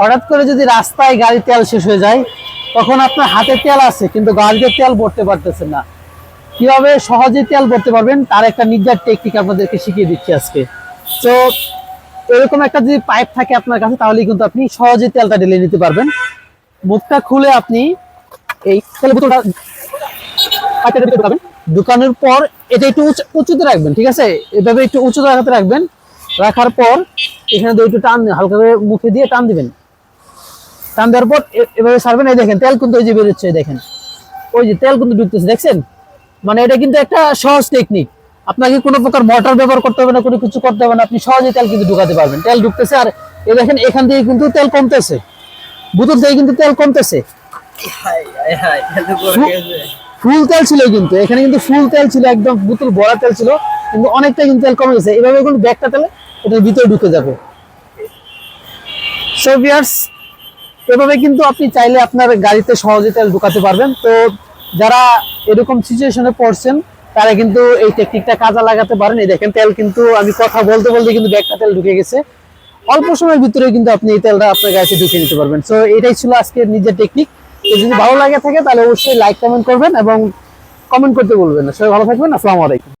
হঠাৎ করে যদি রাস্তায় গাড়ি তেল শেষ হয়ে যায়, তখন আপনার হাতে তেল আছে, কিন্তু গাড়িতে তেল ভরতে পারতেছেন না। কীভাবে সহজে তেল ভরতে পারবেন, তার একটা নির্যাত টেকনিক আপনাদেরকে শিখিয়ে দিচ্ছি আজকে। তো এরকম একটা যদি পাইপ থাকে আপনার কাছে তাহলে কিন্তু আপনি সহজে তেলটা ঢেলে নিতে পারবেন। মুখটা খুলে আপনি এই তেলের বোতলটা পাইপের ভিতরে ঢোকাবেন। পর এটা একটু উঁচু- উঁচুতে রাখবেন, ঠিক আছে? এভাবে একটু উঁচুতে জায়গাতে রাখবেন। রাখার পর এখানে একটু টান হালকা করে মুখে দিয়ে টান দিবেন। টান দেওয়ার পর এভাবে ছাড়বেন এই দেখেন তেল কিন্তু ওই যে বেরোচ্ছে দেখেন। ওই যে তেল কিন্তু ঢুকতেছে দেখছেন? মানে এটা কিন্তু একটা সহজ টেকনিক আপনাকে কোনো প্রকার মোটর ব্যবহার করতে হবে না কোনো কিছু করতে হবে না আপনি সহজে তেল কিন্তু ঢুকাতে পারবেন। তেল ঢুকতেছে আর এই দেখেন এখান থেকে কিন্তু তেল কমতেছে। বুতুর থেকে কিন্তু তেল কমতেছে। ফুল তেল ছিল কিন্তু এখানে কিন্তু ফুল তেল ছিল একদম বোতল ভরা তেল ছিল কিন্তু অনেকটা কিন্তু তেল কমে গেছে। এভাবে কিন্তু ব্যাগটা তেলে এটার ভিতরে ঢুকে যাবে। সো ভিউয়ার্স এভাবে কিন্তু আপনি চাইলে আপনার গাড়িতে সহজে তেল ঢুকাতে পারবেন। তো যারা এরকম সিচুয়েশনে পড়ছেন, তারা কিন্তু এই টেকনিকটা কাজে লাগাতে পারেন। এই দেখেন, তেল কিন্তু আমি কথা বলতে বলতে কিন্তু ব্যাগটা তেল ঢুকে গেছে। অল্প সময়ের ভিতরে কিন্তু আপনি এই তেলটা আপনার গাড়িতে ঢুকে নিতে পারবেন। সো এটাই ছিল আজকের নিজের টেকনিক যদি ভালো লাগে থাকে, তাহলে অবশ্যই লাইক কমেন্ট করবেন এবং কমেন্ট করতে বলবেন সবাই ভালো থাকবেন। আসসালামু আলাইকুম।